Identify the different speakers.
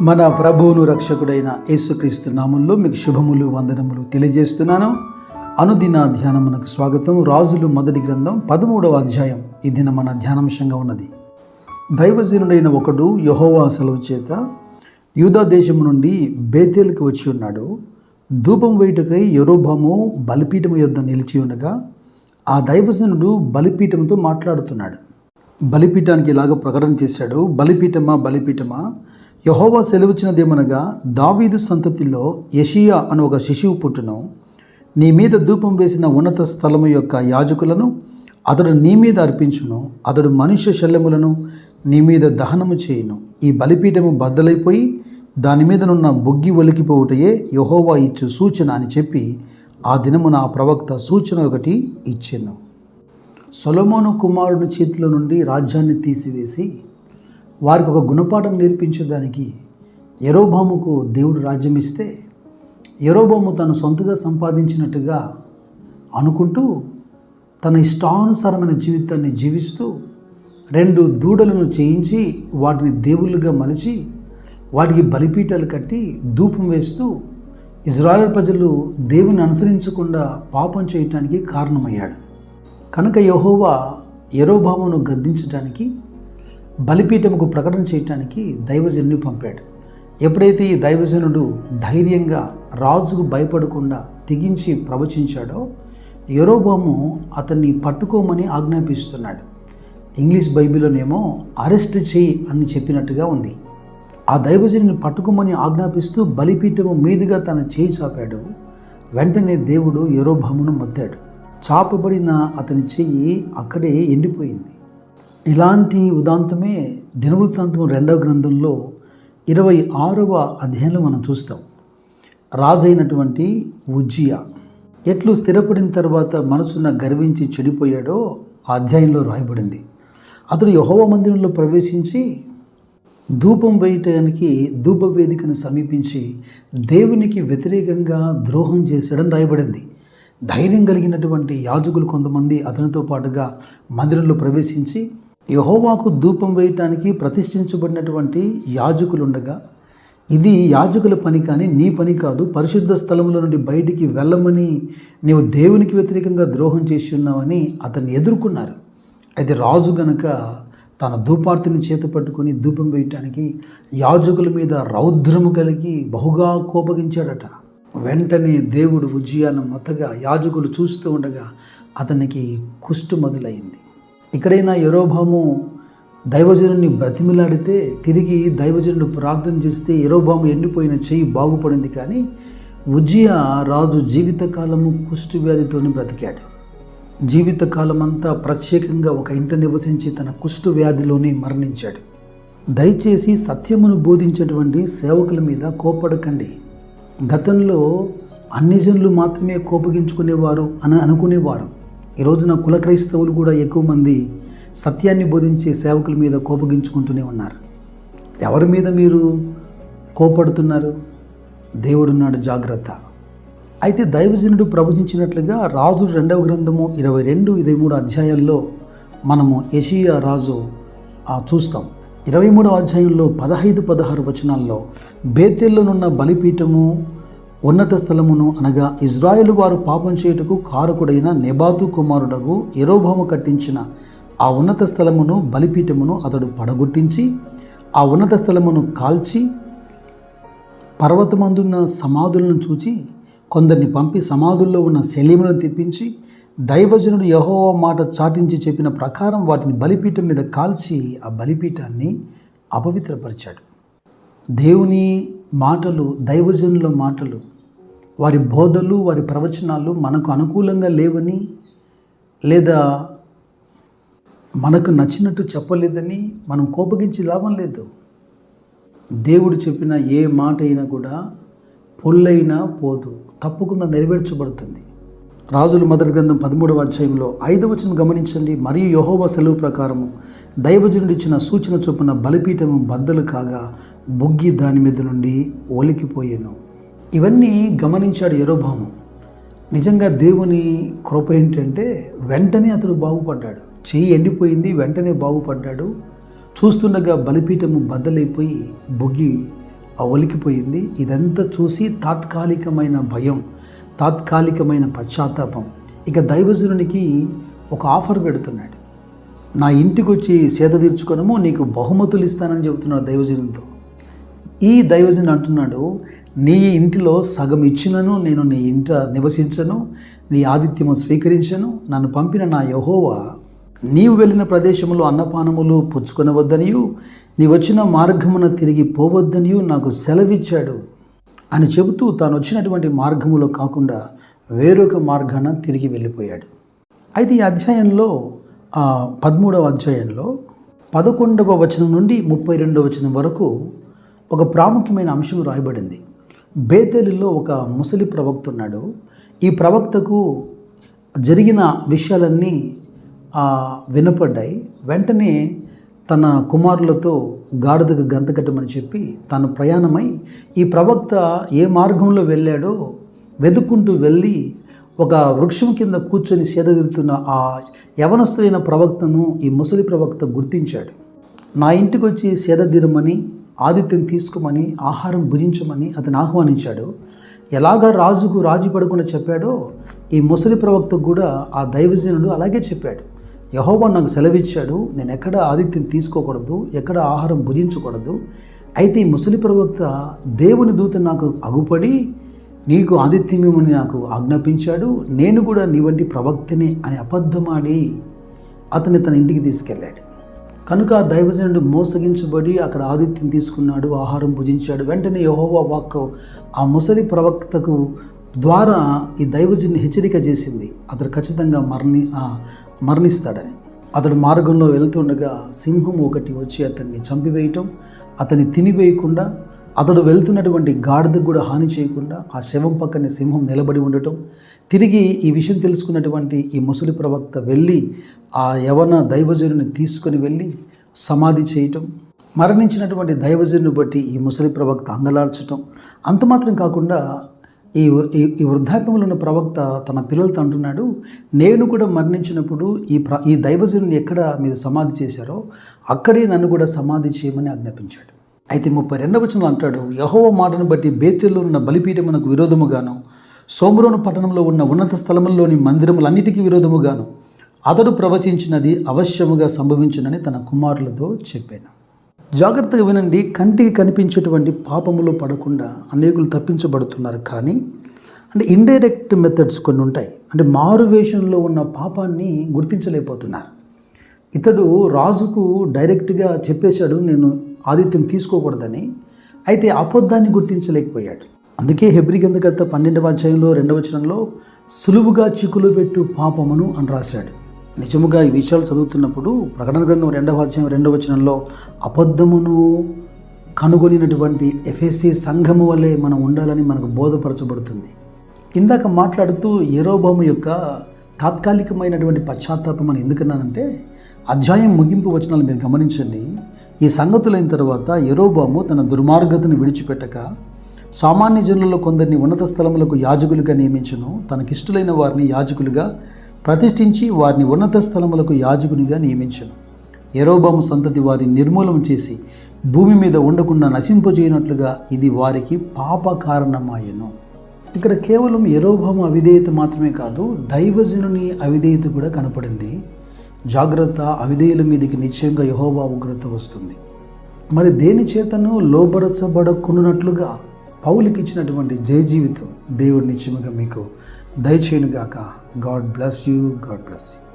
Speaker 1: మన ప్రభువును రక్షకుడైన యేసుక్రీస్తు నామంలో మీకు శుభములు వందనములు తెలియజేస్తున్నాను. అనుదిన ధ్యానమునకు స్వాగతం. రాజులు మొదటి గ్రంథం పదమూడవ అధ్యాయం. ఇది మన ధ్యానాంశంగా ఉన్నది. దైవజనుడైన ఒకడు యహోవా సెలవు చేత యూదా నుండి బేతేల్కి వచ్చి ఉన్నాడు. ధూపం వేయుటకై యరోభాము బలిపీఠము యొద్ద నిలిచి ఉండగా ఆ దైవజనుడు బలిపీఠంతో మాట్లాడుతున్నాడు. బలిపీఠానికి ఇలాగ ప్రకటన చేశాడు. బలిపీఠమా బలిపీఠమా? యహోవా సెలవుచ్చినదేమనగా దావీదు సంతతిలో యషియా అని ఒక శిశువు పుట్టును. నీ మీద ధూపం వేసిన ఉన్నత స్థలము యొక్క యాజకులను అతడు నీ మీద అర్పించును. అతడు మనుష్య శల్యములను నీ మీద దహనము చేయును. ఈ బలిపీఠము బద్దలైపోయి దాని మీదనున్న బొగ్గి ఒలికిపోవుటయే యహోవా ఇచ్చు సూచన అని చెప్పి ఆ దినమున ఆ ప్రవక్త సూచన ఒకటి ఇచ్చాను. సొలమోను కుమారుని చేతిలో నుండి రాజ్యాన్ని తీసివేసి వారికి ఒక గుణపాఠం నేర్పించడానికి ఎరోబాముకు దేవుడు రాజ్యం ఇస్తే ఎరోబాము తను సొంతగా సంపాదించినట్టుగా అనుకుంటూ తన ఇష్టానుసారమైన జీవితాన్ని జీవిస్తూ రెండు దూడలను చేయించి వాటిని దేవుళ్ళుగా మలిచి వాటికి బలిపీఠాలు కట్టి ధూపం వేస్తూ ఇజ్రాయెల్ ప్రజలు దేవుని అనుసరించకుండా పాపం చేయటానికి కారణమయ్యాడు. కనుక యహోవా ఎరోబామును గద్దించడానికి బలిపీఠముకు ప్రకటన చేయటానికి దైవజనుని పంపాడు. ఎప్పుడైతే ఈ దైవజనుడు ధైర్యంగా రాజుకు భయపడకుండా తెగించి ప్రవచించాడో యరోబాము అతన్ని పట్టుకోమని ఆజ్ఞాపిస్తున్నాడు. ఇంగ్లీష్ బైబిల్లోనేమో అరెస్ట్ చేయి అని చెప్పినట్టుగా ఉంది. ఆ దైవజనుని పట్టుకోమని ఆజ్ఞాపిస్తూ బలిపీఠము మీదుగా తన చేయి చాపాడు. వెంటనే దేవుడు యరోభామును మొత్తాడు చాపబడిన అతని చెయ్యి అక్కడే ఎండిపోయింది. ఇలాంటి ఉదాంతమే దినవృత్తాంతం రెండవ గ్రంథంలో ఇరవై ఆరవ అధ్యాయంలో మనం చూస్తాం. రాజైనటువంటి ఉజ్జియా ఎట్లు స్థిరపడిన తర్వాత మనసున గర్వించి చెడిపోయాడో ఆ అధ్యాయంలో రాయబడింది. అతడు యహోవ మందిరంలో ప్రవేశించి ధూపం వేయటానికి ధూప వేదికను సమీపించి దేవునికి వ్యతిరేకంగా ద్రోహం చేశాడని రాయబడింది. ధైర్యం కలిగినటువంటి యాజకులు కొంతమంది అతనితో పాటుగా మందిరంలో ప్రవేశించి యహోవాకు ధూపం వేయటానికి ప్రతిష్ఠించబడినటువంటి యాజకులుండగా ఇది యాజకుల పని కానీ నీ పని కాదు పరిశుద్ధ స్థలంలో నుండి బయటికి వెళ్ళమని నీవు దేవునికి వ్యతిరేకంగా ద్రోహం చేసి ఉన్నావని అతన్ని ఎదుర్కొన్నారు. అయితే రాజు గనక తన ధూపార్తిని చేత పట్టుకొని ధూపం వేయటానికి యాజకుల మీద రౌద్రము కలిగి బహుగా కోపగించాడట. వెంటనే దేవుడు ఉజ్జయాన మొత్తగా యాజకులు చూస్తూ ఉండగా అతనికి కుష్టు మొదలైంది. ఇక్కడైనా యరోభాము దైవజనుని బ్రతిమిలాడితే తిరిగి దైవజనుడు ప్రార్థన చేస్తే యరోభాము ఎండిపోయిన చెయ్యి బాగుపడింది కానీ ఉజ్జియా రాజు జీవితకాలము కుష్టు వ్యాధితోనే బ్రతికాడు. జీవితకాలమంతా ప్రత్యేకంగా ఒక ఇంట నివసించి తన కుష్టు వ్యాధిలోనే మరణించాడు. దయచేసి సత్యమును బోధించేటువంటి సేవకుల మీద కోపడకండి గతంలో అన్ని జనులు మాత్రమే కోపగించుకునేవారు అని అనుకునేవారు. ఈ రోజున కుల క్రైస్తవులు కూడా ఎక్కువ మంది సత్యాన్ని బోధించే సేవకుల మీద కోపగించుకుంటూనే ఉన్నారు. ఎవరి మీద మీరు కోపడుతున్నారు? దేవుడున్నాడు జాగ్రత్త. అయితే దైవజనుడు ప్రవచించినట్లుగా రాజు రెండవ గ్రంథము ఇరవై రెండు ఇరవై మూడు అధ్యాయాల్లో మనము ఏషియా రాజు చూస్తాం. ఇరవై మూడవ అధ్యాయంలో పదహైదు పదహారు వచనాల్లో బేతెల్లోనున్న బలిపీఠము ఉన్నత స్థలమును అనగా ఇజ్రాయేల్ వారు పాపం చేయుటకు కారకుడైన నెబాతు కుమారుడకు ఎరోభాము కట్టించిన ఆ ఉన్నత స్థలమును బలిపీఠమును అతడు పడగొట్టించి ఆ ఉన్నత స్థలమును కాల్చి పర్వతమందున్న సమాధులను చూచి కొందరిని పంపి సమాధుల్లో ఉన్న శల్యములను తెప్పించి దైవజనుడు యహో మాట చాటించి చెప్పిన ప్రకారం వాటిని బలిపీఠం మీద కాల్చి ఆ బలిపీఠాన్ని అపవిత్రపరిచాడు. దేవుని మాటలు దైవజనుల మాటలు వారి బోధలు వారి ప్రవచనాలు మనకు అనుకూలంగా లేవని లేదా మనకు నచ్చినట్టు చెప్పలేదని మనం కోపగించి లాభం లేదు. దేవుడు చెప్పిన ఏ మాట అయినా కూడా పొల్లైనా పోదు తప్పకుండా నెరవేర్చబడుతుంది. రాజుల మొదటి గ్రంథం పదమూడవ అధ్యాయంలో ఐదవ వచనం గమనించండి. మరియు యహోవ సెలవు ప్రకారము దైవజనుడు ఇచ్చిన సూచన చొప్పున బలిపీఠము బద్దలు కాగా బుగ్గి దాని మీద నుండి ఒలికిపోయాను. ఇవన్నీ గమనించాడు యరోభాము నిజంగా దేవుని కృప ఏంటంటే వెంటనే అతడు బాగుపడ్డాడు. చెయ్యి ఎండిపోయింది వెంటనే బాగుపడ్డాడు. చూస్తుండగా బలిపీఠము బద్దలైపోయి బొగ్గి ఒలికిపోయింది. ఇదంతా చూసి తాత్కాలికమైన భయం తాత్కాలికమైన పశ్చాత్తాపం. ఇక దైవజనునికి ఒక ఆఫర్ పెడుతున్నాడు. నా ఇంటికి వచ్చి సేద తీర్చుకొనము నీకు బహుమతులు ఇస్తానని చెబుతున్నాడు దైవజనునితో. ఈ దైవజను అంటున్నాడు నీ ఇంటిలో సగం ఇచ్చినను నేను నీ ఇంట నివసించను నీ ఆతిథ్యము స్వీకరించను నన్ను పంపిన నా యహోవా. నీవు వెళ్ళిన ప్రదేశంలో అన్నపానములు పుచ్చుకొనవద్దనియు నీ వచ్చిన మార్గమున తిరిగి పోవద్దనియు నాకు సెలవిచ్చాడు అని చెబుతూ తాను వచ్చినటువంటి మార్గములో కాకుండా వేరొక మార్గాన తిరిగి వెళ్ళిపోయాడు. అయితే ఈ అధ్యాయంలో పదమూడవ అధ్యాయంలో పదకొండవ వచనం నుండి ముప్పై రెండవ వచనం వరకు ఒక ప్రాముఖ్యమైన అంశం రాయబడింది. బేతేలులో ఒక ముసలి ప్రవక్త ఉన్నాడు. ఈ ప్రవక్తకు జరిగిన విషయాలన్నీ వినపడ్డాయి. వెంటనే తన కుమారులతో గాడిదకు గంత కట్టమని చెప్పి తను ప్రయాణమై ఈ ప్రవక్త ఏ మార్గంలో వెళ్ళాడో వెతుక్కుంటూ వెళ్ళి ఒక వృక్షం కింద కూర్చొని సేదగిరుతున్న ఆ యవనస్తులైన ప్రవక్తను ఈ ముసలి ప్రవక్త గుర్తించాడు. నా ఇంటికి వచ్చి సేదదీరమని ఆదిత్యం తీసుకోమని ఆహారం భుజించమని అతను ఆహ్వానించాడు. ఎలాగ రాజుకు రాజీ పడకుండా చెప్పాడో ఈ ముసలి ప్రవక్తకు కూడా ఆ దైవజనుడు అలాగే చెప్పాడు. యహోవా నాకు సెలవిచ్చాడు నేను ఎక్కడ ఆదిత్యం తీసుకోకూడదు ఎక్కడ ఆహారం భుజించకూడదు. అయితే ఈ ముసలి ప్రవక్త దేవుని దూత నాకు అగుపడి నీకు ఆదిత్యమేమని నాకు ఆజ్ఞాపించాడు నేను కూడా నీ వంటి ప్రవక్తనే అని అబద్ధమాడి అతని తన ఇంటికి తీసుకెళ్ళాడు. కనుక ఆ దైవజనుడు మోసగించబడి అక్కడ ఆదిత్యం తీసుకున్నాడు ఆహారం భుజించాడు. వెంటనే యహోవా వాక్ ఆ ముసలి ప్రవక్తకు ద్వారా ఈ దైవజుని హెచ్చరిక చేసింది. అతడు ఖచ్చితంగా మరణి మరణిస్తాడని. అతడు మార్గంలో వెళ్తుండగా సింహం ఒకటి వచ్చి అతన్ని చంపివేయటం అతన్ని తినివేయకుండా అతడు వెళ్తున్నటువంటి గాడిదకు కూడా హాని చేయకుండా ఆ శవం పక్కనే సింహం నిలబడి ఉండటం తిరిగి ఈ విషయం తెలుసుకున్నటువంటి ఈ ముసలి ప్రవక్త వెళ్ళి ఆ యవన దైవజనుని తీసుకొని వెళ్ళి సమాధి చేయటం మరణించినటువంటి దైవజనుని బట్టి ఈ ముసలి ప్రవక్త అంగలార్చటం అంత మాత్రం కాకుండా ఈ ఈ ఈ వృద్ధాప్యంలో ఉన్న ప్రవక్త తన పిల్లలతో అంటున్నాడు నేను కూడా మరణించినప్పుడు ఈ ప్ర ఈ దైవజనుని ఎక్కడ మీరు సమాధి చేశారో అక్కడే నన్ను కూడా సమాధి చేయమని ఆజ్ఞాపించాడు. అయితే ముప్పై రెండవ వచనంలో అంటాడు యహోవ మాటను బట్టి బేతెల్లో ఉన్న బలిపీఠమునకు విరోధముగాను సోమరోను పట్టణంలో ఉన్న ఉన్నత స్థలముల్లోని మందిరములన్నిటికీ విరోధముగాను అతడు ప్రవచించినది అవశ్యముగా సంభవించునని తన కుమారులతో చెప్పాను. జాగ్రత్తగా వినండి కంటికి కనిపించేటువంటి పాపములో పడకుండా అనేకులు తప్పించబడుతున్నారు కానీ అంటే ఇండైరెక్ట్ మెథడ్స్ కొన్ని ఉంటాయి. అంటే మారువేషంలో ఉన్న పాపాన్ని గుర్తించలేకపోతున్నారు. ఇతడు రాజుకు డైరెక్ట్గా చెప్పేశాడు నేను ఆదిత్యం తీసుకోకూడదని అయితే అబద్ధాన్ని గుర్తించలేకపోయాడు. అందుకే హెబ్రి గంధకర్త పన్నెండవ అధ్యాయంలో రెండవ వచనంలో సులువుగా చిక్కులు పెట్టు పాపమును అని రాశాడు. నిజముగా ఈ విషయాలు చదువుతున్నప్పుడు ప్రకటన గ్రంథం రెండవ అధ్యాయం రెండవ వచనంలో అబద్ధమును కనుగొనినటువంటి ఎఫ్ఎస్సి సంఘము వల్లే మనం ఉండాలని మనకు బోధపరచబడుతుంది. ఇందాక మాట్లాడుతూ ఏరోబాము యొక్క తాత్కాలికమైనటువంటి పశ్చాత్తాపం అని ఎందుకన్నానంటే అధ్యాయం ముగింపు వచనాలు మీరు గమనించండి. ఈ సంగతులైన తర్వాత ఎరోబాము తన దుర్మార్గతను విడిచిపెట్టక సామాన్య జనులలో కొందరిని ఉన్నత స్థలములకు యాజకులుగా నియమించను. తనకిష్టులైన వారిని యాజకులుగా ప్రతిష్ఠించి వారిని ఉన్నత స్థలములకు యాజకునిగా నియమించను. ఎరోబాము సంతతి వారిని నిర్మూలన చేసి భూమి మీద ఉండకుండా నశింపజేయనట్లుగా ఇది వారికి పాప కారణమాయను ఇక్కడ కేవలం ఎరోభాము అవిధేయత మాత్రమే కాదు దైవజనుని అవిధేయత కూడా కనపడింది. జాగ్రత్త అవిధేయుల మీదకి నిశ్చయంగా యహోవా ఉగ్రత వస్తుంది. మరి దేని చేతను లోబరచబడకున్నట్లుగా పౌలికి ఇచ్చినటువంటి జయ జీవితం దేవుడి నిశ్చయంగా మీకు దయచేయునుగాక. God bless you God bless you.